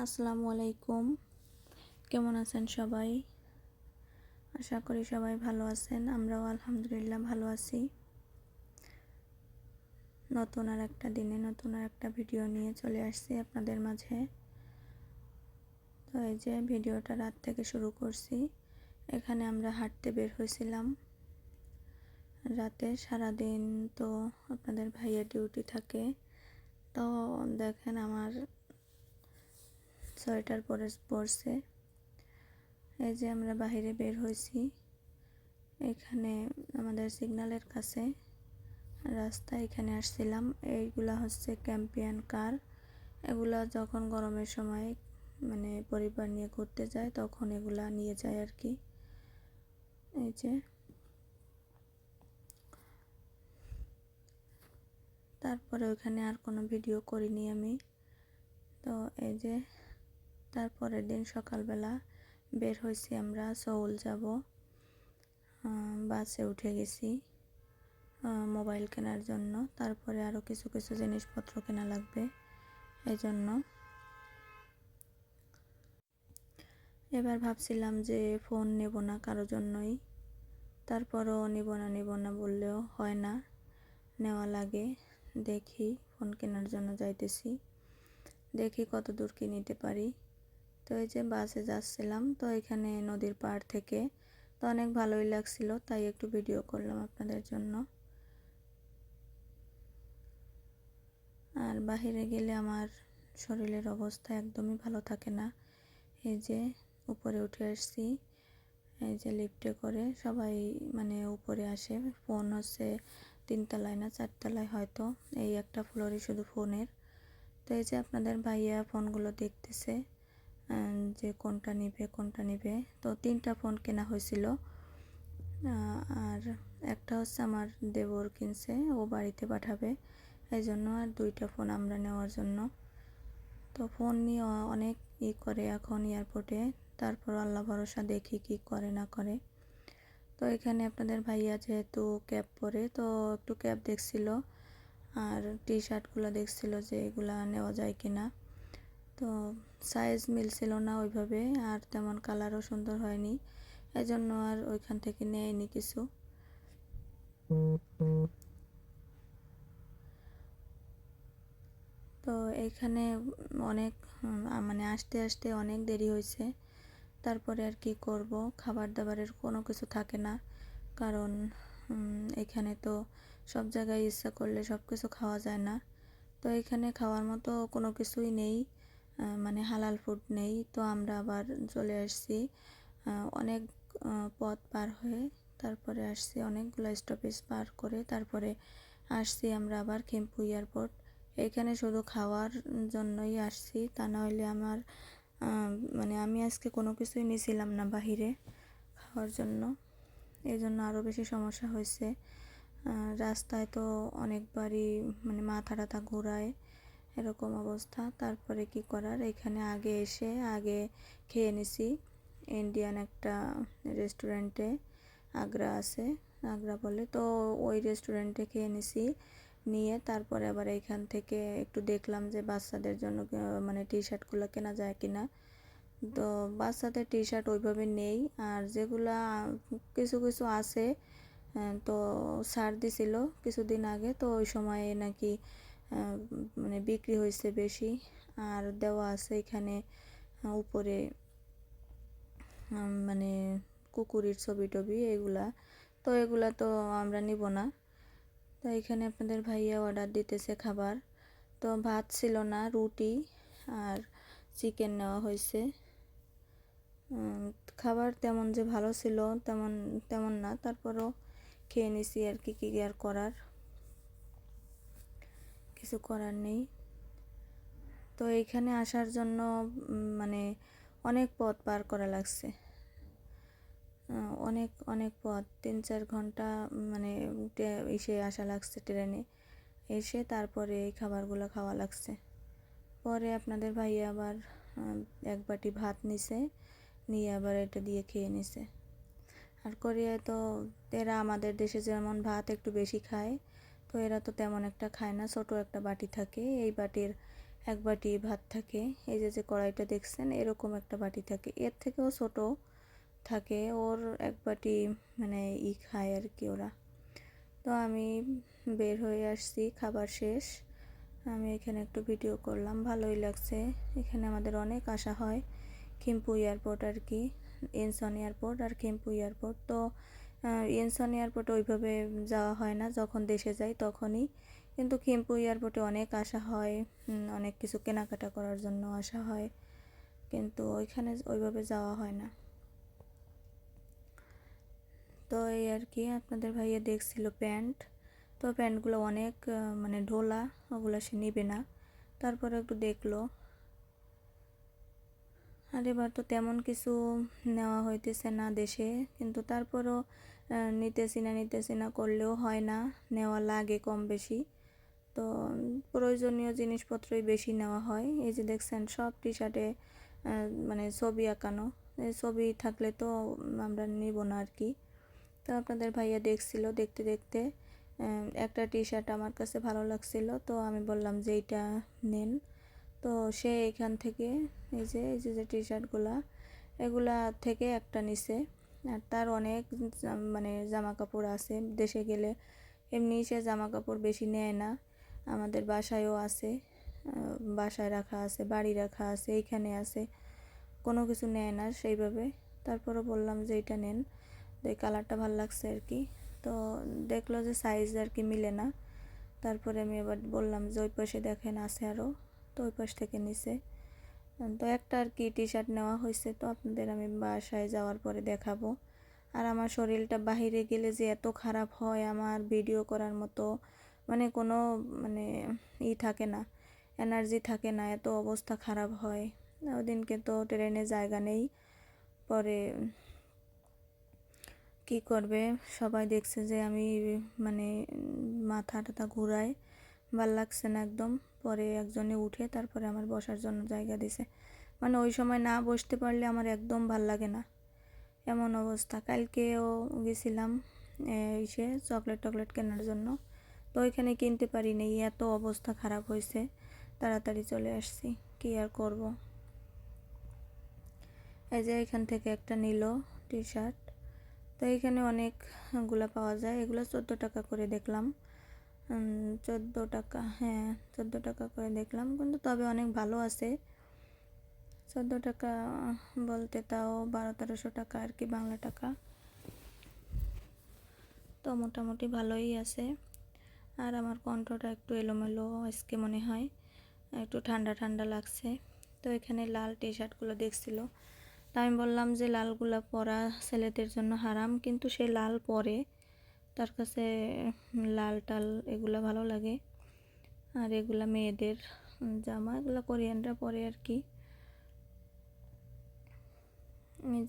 আসসালামু আলাইকুম। কেমন আছেন সবাই? আশা করি সবাই ভালো আছেন, আমরাও আলহামদুলিল্লাহ ভালো আছি। নতুন আর একটা দিনে নতুন আর একটা ভিডিও নিয়ে চলে আসছি আপনাদের মাঝে। তো এই যে ভিডিওটা রাত থেকে শুরু করছি, এখানে আমরা হাঁটতে বের হয়েছিলাম। রাতে সারাদিন তো আপনাদের ভাইয়ের ডিউটি থাকে। তো দেখেন আমার সোয়েটার পরে পরছে এই যে আমরা বাহিরে বের হয়েছি। এখানে আমাদের সিগন্যালের কাছে রাস্তা এখানে আসছিলাম। এইগুলা হচ্ছে ক্যাম্পিয়ান কার। এগুলা যখন গরমের সময় মানে পরিবার নিয়ে ঘুরতে যায়, তখন এগুলা নিয়ে যায় আর কি। এই যে। তারপরে ওখানে আর কোনো ভিডিও করিনি আমি। তো এই যে তারপরের দিন সকালবেলা বের হয়েছি আমরা সৌল যাব। বাসে উঠে গেছি মোবাইল কেনার জন্য। তারপরে আরও কিছু কিছু জিনিসপত্র কেনা লাগবে এই জন্য এবার ভাবছিলাম যে ফোন নেব না কারোর জন্যই। তারপরও নেব না নেব না বললেও হয় না। নেওয়া লাগে, দেখি ফোন কেনার জন্য যাইতেছি। দেখি কত দূর কি নিতে পারি। তো এই যে বাসে যাচ্ছিলাম, তো এখানে নদীর পাড় থেকে, তো অনেক ভালোই লাগছিল, তাই একটু ভিডিও করলাম আপনাদের জন্য। আর বাহিরে গেলে আমার শরীরের অবস্থা একদমই ভালো থাকে না। এই যে উপরে উঠে আসছি, এই যে লিফটে করে সবাই মানে উপরে আসে ফোন হচ্ছে তিনতলায় না চারতলায় হয়তো, এই একটা ফ্লোরই শুধু ফোনের তো এই যে আপনাদের ভাইয়া ফোনগুলো দেখতেছে যে কোনটা নিবে কোনটা নিবে। তো তিনটা ফোন কেনা হয়েছিল। আর একটা হচ্ছে আমার দেবর কিনছে, ও বাড়িতে পাঠাবে। এই জন্য আর দুইটা ফোন আমরা নেওয়ার জন্য। তো ফোন নিয়ে অনেক ই করে এখন এয়ারপোর্টে। তারপর আল্লাহ ভরসা দেখি কি করে, না করে। তো এখানে আপনাদের ভাইয়া যেহেতু ক্যাব পরে, তো একটু ক্যাব দেখছিল। আর টি শার্টগুলো দেখছিল যে এগুলা নেওয়া যায় কি না তো সাইজ মিলছিল না ওইভাবে আর তেমন কালারও সুন্দর হয়নি। এজন্য আর ওইখান থেকে নেয়নি কিছু। তো এখানে অনেক মানে আসতে আসতে অনেক দেরি হয়েছে। তারপরে আর কি করব? খাবার দাবারের কোনো কিছু থাকে না। কারণ এখানে তো সব জায়গায় ইচ্ছা করলে সব কিছু খাওয়া যায় না। তো এখানে খাওয়ার মতো কোনো কিছুই নেই। মানে হালাল ফুড নেই, তো আমরা আবার চলে আসছি অনেক পথ পার হয়ে তারপরে আসছি, অনেকগুলো স্টপেজ পার করে তারপরে আসছি আমরা আবার খেম্পু এয়ারপোর্ট এখানে শুধু খাওয়ার জন্যই আসছি, তা নাহলে আমার মানে আমি আজকে কোনো কিছুই নিয়েছিলাম না বাহিরে খাওয়ার জন্য এই জন্য আরও বেশি সমস্যা হয়েছে। রাস্তায় তো অনেকবারই মানে মাথা টাথা ঘোরায় এরকম অবস্থা। তারপরে কি করার? এখানে আগে এসে আগে খেয়ে নিছি। ইন্ডিয়ান একটা রেস্টুরেন্টে আগ্রা আছে। আগ্রা বলে, তো ওই রেস্টুরেন্টে খেয়ে নিছি। নিয়ে তারপরে আবার এইখান থেকে একটু দেখলাম যে বাচ্চাদের জন্য মানে টি শার্টগুলো কেনা যায় কিনা। তো বাচ্চাদের টি শার্ট ওইভাবে নেই। আর যেগুলা, কিছু কিছু আছে তো ছাড় দিছিল কিছুদিন আগে। তো ওই সময়ে নাকি মানে বিক্রি হয়েছে বেশি। আর দেওয়া আছে এখানে উপরে মানে কুকুরের ছবি টবি এগুলা। তো এগুলা তো আমরা নিব না। তো এখানে আপনাদের ভাইয়া অর্ডার দিতেছে খাবার। তো ভাত ছিল না, রুটি আর চিকেন নেওয়া হয়েছে। খাবার তেমন যে ভালো ছিল তেমন তেমন না। তারপরও খেয়ে নিছি আর কি, কী আর করার। কিছু করার নেই। তো এইখানে আসার জন্য মানে অনেক পথ পার করা লাগছে। অনেক অনেক পথ। তিন চার ঘণ্টা মানে এসে আসা লাগছে ট্রেনে। এসে তারপরে এই খাবারগুলো খাওয়া লাগছে। পরে আপনাদের ভাই আবার এক বাটি ভাত নিছে, নিয়ে আবার এটা দিয়ে খেয়ে নিছে। আর কোরিয়ায় তো, এরা আমাদের দেশে যেমন ভাত একটু বেশি খায় তো এরা তো তেমন একটা খায় না, ছোটো একটা বাটি থাকে, এই বাটির এক বাটি ভাত থাকে, এই যে যে কড়াইটা দেখছেন, এরকম একটা বাটি থাকে, এর থেকেও ছোট থাকে, ওর এক বাটি মানে ই খায় আর কি ওরা। তো আমি বের হয়ে আসছি, খাবার শেষ, আমি এখানে একটু ভিডিও করলাম, ভালোই লাগছে, এখানে আমাদের অনেক আশা হয় খিম্পু এয়ারপোর্ট আর কি ইনসন এয়ারপোর্ট আর খিম্পু এয়ারপোর্ট তো ইনসন এয়ারপোর্টে ওইভাবে যাওয়া হয় না। যখন দেশে যাই তখনই। কিন্তু খিম্পু এয়ারপোর্টে অনেক আসা হয়। অনেক কিছু কেনাকাটা করার জন্য আসা হয়। কিন্তু ওইখানে ওইভাবে যাওয়া হয় না। তো এই আর কি, আপনাদের ভাইয়া দেখছিল প্যান্ট। তো প্যান্টগুলো অনেক মানে ঢোলা, ওগুলো সে নেবে না। তারপরে একটু দেখল। আর এবার তো তেমন কিছু নেওয়া হইতেছে না দেশে। কিন্তু তারপরও নিতেছি না নিতেছি না, করলেও হয় না, নেওয়া লাগে কম বেশি। তো প্রয়োজনীয় জিনিসপত্রই বেশি নেওয়া হয়। এই যে দেখছেন, সব টি শার্টে মানে ছবি আঁকানো। ছবি থাকলে তো আমরা নিব না আর কি। তো আপনাদের ভাইয়া দেখছিল দেখতে দেখতে একটা টি শার্ট আমার কাছে ভালো লাগছিল। তো আমি বললাম যে এইটা নেন। তো সে এখান থেকে এই যে এই যে টি শার্টগুলা এগুলা থেকে একটা নিছে। আর তার অনেক মানে জামা কাপড় আছে। দেশে গেলে এমনি সে জামা কাপড় বেশি নেয় না। আমাদের বাসায়ও আছে বাসায় রাখা আছে, বাড়ি রাখা আছে, এইখানে আছে। কোনো কিছু নেয় না সেইভাবে। তারপরও বললাম যে এটা নেন। তো এই কালারটা ভালো লাগছে আর কি। তো দেখল যে সাইজ আর কি মিলে না। তারপরে আমি এবার বললাম যে ওই পাশে দেখেন, আছে আরও তো ওই পাশ থেকে নিছে। তো একটা আর কি টি শার্ট নেওয়া হয়েছে তো আপনাদের আমি বাসায় যাওয়ার পরে দেখাবো। আর আমার শরীরটা বাহিরে গেলে যে এত খারাপ হয়, আমার ভিডিও করার মতো মানে কোনো মানে ই থাকে না এনার্জি থাকে না, এত অবস্থা খারাপ হয়। ওদিনকে তো ট্রেনে জায়গা নেই, পরে কি করবে? সবাই দেখছে যে আমি মানে মাথা টাথা ঘুরাই ভালো লাগছে না একদম। পরে একজনে উঠে তারপরে আমার বসার জন্য জায়গা দিছে। মানে ওই সময় না বসতে পারলে আমার একদম ভালো লাগে না। এমন অবস্থা। কালকেও গেছিলাম এসে চকলেট টকলেট কেনার জন্য। তো ওইখানে কিনতে পারিনি, এত অবস্থা খারাপ হয়েছে। তাড়াতাড়ি চলে আসছি, কি আর করব? এই যে এখান থেকে একটা নিল টি শার্ট তো এখানে অনেকগুলো পাওয়া যায়। এগুলো চোদ্দ টাকা করে দেখলাম। চোদ্দ টাকা হ্যাঁ চোদ্দ টাকা করে দেখলাম, কিন্তু তবে অনেক ভালো আছে। চোদ্দ টাকা বলতে তাও বারো, তেরোশো টাকা আর কি বাংলা টাকা। তো মোটামুটি ভালোই আছে। আর আমার কণ্ঠটা একটু এলোমেলো আজকে মনে হয়, একটু ঠান্ডা ঠান্ডা লাগছে। তো এখানে লাল টি শার্টগুলো দেখছিল। তা আমি বললাম যে লালগুলা পরা ছেলেদের জন্য হারাম, কিন্তু সে লাল পরে তার কাছে লাল টাল এগুলো ভালো লাগে। আর এগুলা মেয়েদের জামা এগুলো কোরিয়ানরা পরে আর কি।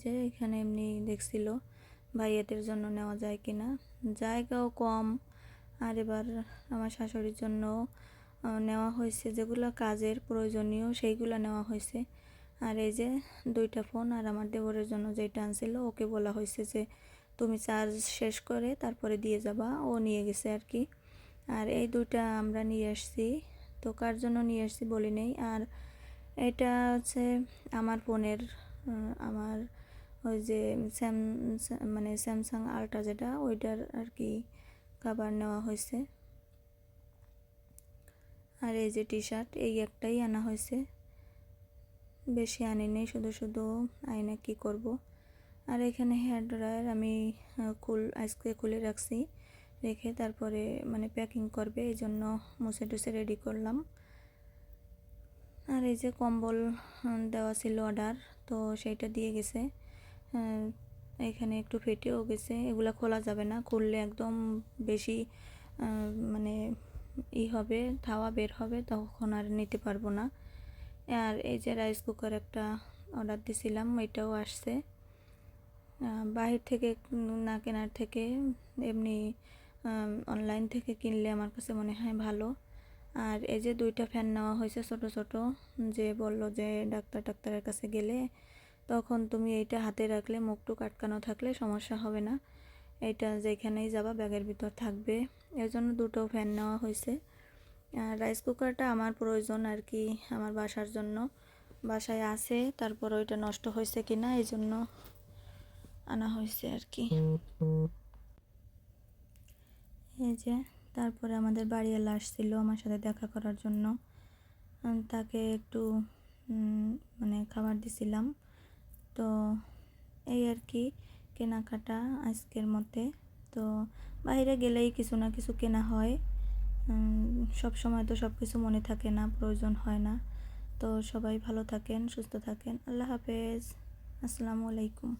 যে এখানে এমনি দেখছিল ভাইয়াদের জন্য নেওয়া যায় কি না জায়গাও কম। আর এবার আমার শাশুড়ির জন্য নেওয়া হয়েছে যেগুলো কাজের প্রয়োজনীয় সেইগুলো নেওয়া হয়েছে। আর এই যে দুইটা ফোন আর আমার দেবরের জন্য যেটা আনছিল, ওকে বলা হয়েছে যে তুমি চার্জ শেষ করে তারপরে দিয়ে যাবা। ও নিয়ে গেছে আর কি। আর এই দুইটা আমরা নিয়ে আসছি। তো কার জন্য নিয়ে আসছি বলি নেই। আর এটা হচ্ছে আমার ফোনের আমার ওই যে স্যাম মানে স্যামসাং আলট্রা যেটা, ওইটার আর কি খাবার নেওয়া হয়েছে। আর এই যে টি শার্ট এই একটাই আনা হয়েছে। বেশি আনি নেই, শুধু শুধু আইনা কি করব? আর এখানে হেয়ার ড্রায়ার আমি কুল আজকে খুলে রাখছি। রেখে তারপরে মানে প্যাকিং করবে এই জন্য মুছে টুসে রেডি করলাম। আর এই যে কম্বল দেওয়া ছিল অর্ডার তো সেইটা দিয়ে গেছে। এখানে একটু ফেটেও গেছে, এগুলো খোলা যাবে না, খুললে একদম বেশি মানে ই হবে থাওয়া বের হবে, তখন আর নিতে পারব না। আর এই যে রাইস কুকার একটা অর্ডার দিছিলাম, এটাও আসছে। বাহির থেকে না কেনার থেকে এমনি অনলাইন থেকে কিনলে আমার কাছে মনে হয় ভালো। আর এই যে দুইটা ফ্যান নেওয়া হয়েছে ছোট ছোট, যে বলল যে ডাক্তার ডাক্তারের কাছে গেলে, তখন তুমি এইটা হাতে রাখলে, মুখটুক আটকানো থাকলে সমস্যা হবে না। এটা যেখানেই যাবা, ব্যাগের ভিতর থাকবে। এর জন্য দুটো ফ্যান নেওয়া হয়েছে। আর রাইস কুকারটা আমার প্রয়োজন আর কি, আমার বাসার জন্য। বাসায় আছে, তারপর ওইটা নষ্ট হয়েছে কি না এই জন্য আনা হয়েছে আর কি। এই যে, তারপরে আমাদের বাড়িওয়ালা আসছিল আমার সাথে দেখা করার জন্য। তাকে একটু মানে খাবার দিছিলাম। তো এই আর কি, কেনাকাটা আজকের মতে তো বাইরে গেলেই কিছু না কিছু কেনা হয়। সব সময় তো সব কিছু মনে থাকে না, প্রয়োজন হয় না। তো সবাই ভালো থাকেন, সুস্থ থাকেন। আল্লাহ হাফেজ। আসসালামু আলাইকুম।